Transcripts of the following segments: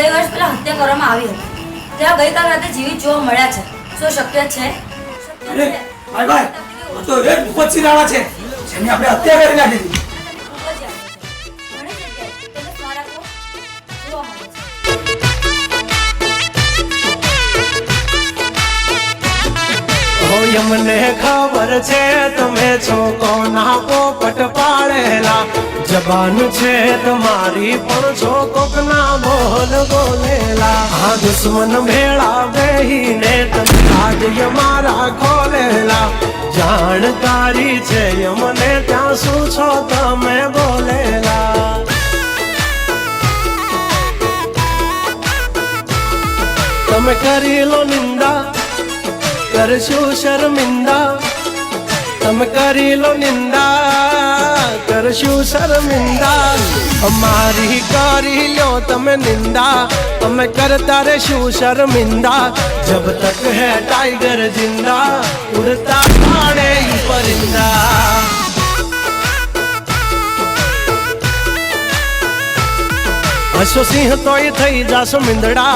ગઈ વર્ષ પહેલા હત્યા કરવામાં આવી હતી. ત્યાં ગઈકાલ રાતે જીવિત જોવા મળ્યા છે. શું શક્ય છે? ભાઈ ભાઈ તો રેડ રાણા છે. જેની આપણે હત્યા કરી નાખી હોય ખબર છે, તમે છો કોના પોપટ પાડેલા? જબાન છે તમારી, પણ છો કોકના બોલ બોલેલા. આ દુશ્મન ભેળા બેહીને તમે આજ મારા ખોલેલા. જાણકારી છે મને ત્યાં શું છો તમે બોલેલા? તમે કરી લો નિંદા કરશું શર્મિંદા તમે કરી લો નિંદા કરશું શર્મિંદા અમારી કરી લો તમે નિંદા અમે કરતા રહેશું શર્મિંદા જબ તક હે ટાઈગર જિંદા ઉડતા પાડે ઈ પરિંદા હશો સિંહ તોય થઈ જાશો મીંદડા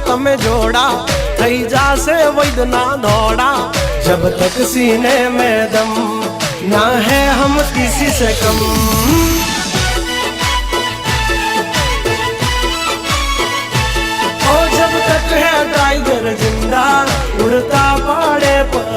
તમે જોડા થઈ જાશે વૈદના ધોડા જબ તક સીને में दम ना है हम किसी से कम ओ जब तक है टाइगर जिंदा उड़ता पड़े परिंदा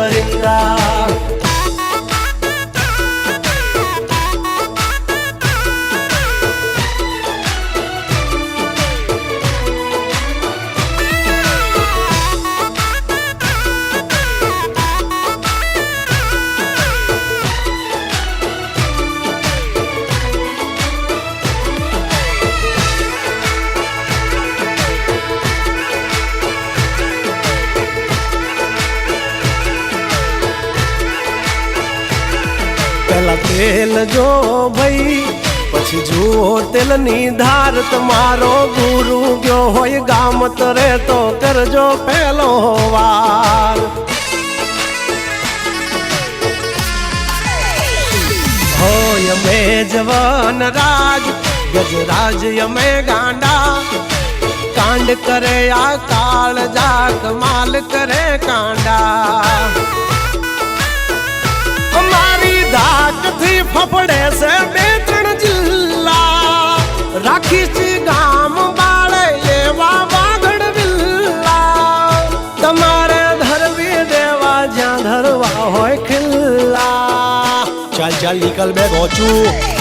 પેલા તેલ જો ભાઈ પછી જુઓ તેલની ધાર તમારો ગુરુ ગયો હોય ગામ તરે તો કરજો પેલો વાર હોય અમે જવાન રાજ ગજરાજ અમે ગાંડા કાંડ કરે આ કાળ જા કમાલ કરે કાંડા ફફડે છે બે ત્રણ જિલ્લા રાખી છે ગામ બાળે એવા વાગડ વિલ્લા તમારે ધરવી દેવા જ્યાં ધરવા હોય ખિલ્લા ચાલ ચાલ નીકળ બે ગોચું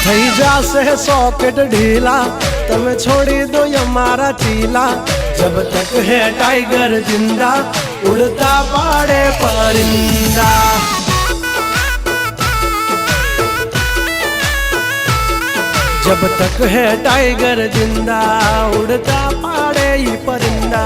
થઈ જાશે સોકેટ ઢીલા તમે છોડી દો અમારા ચીલા જબ તક હે ટાઈગર જિંદા ઉડતા પાડે પરિંદા जब तक है टाइगर ज़िंदा उड़ता पाड़े ही परिंदा।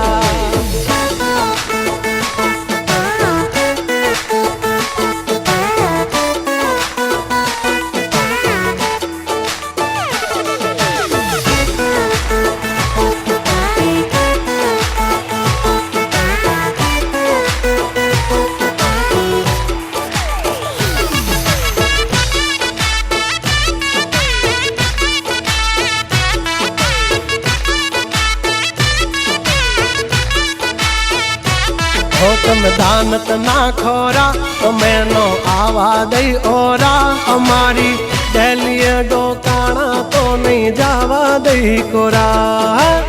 તમે ના ખોરા તમે નો આવા દઈ ઓરા. અમારી ડેલીએ ડોકાણા તો નહીં જાવા દઈ કોરા.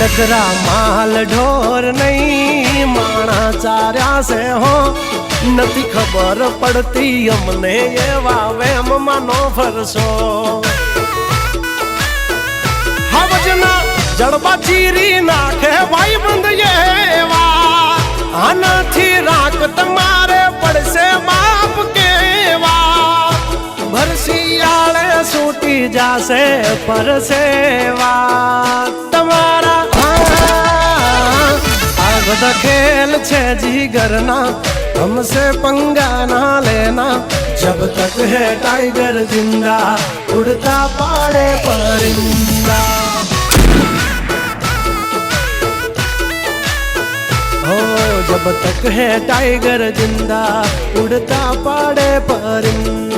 નગરા માલ ઢોર નહીં, માણા ચાર્યા છે હો. નથી ખબર પડતી અમને એવા વેમ માનો ફરશો હવજના जड़बा चीरी नाखे वाई बंद ये वा। थी राख तमारे पड़ से बाप के वा। भरसी आले सूटी जासे पर से वा तमारा हाँ, आग दखेल छे जी गरना हमसे पंगा ना लेना। जब तक है टाइगर ज़िंदा, उड़ता पाड़े परिंदा। जब तक है टाइगर ज़िंदा उड़ता पाड़े परिंदा।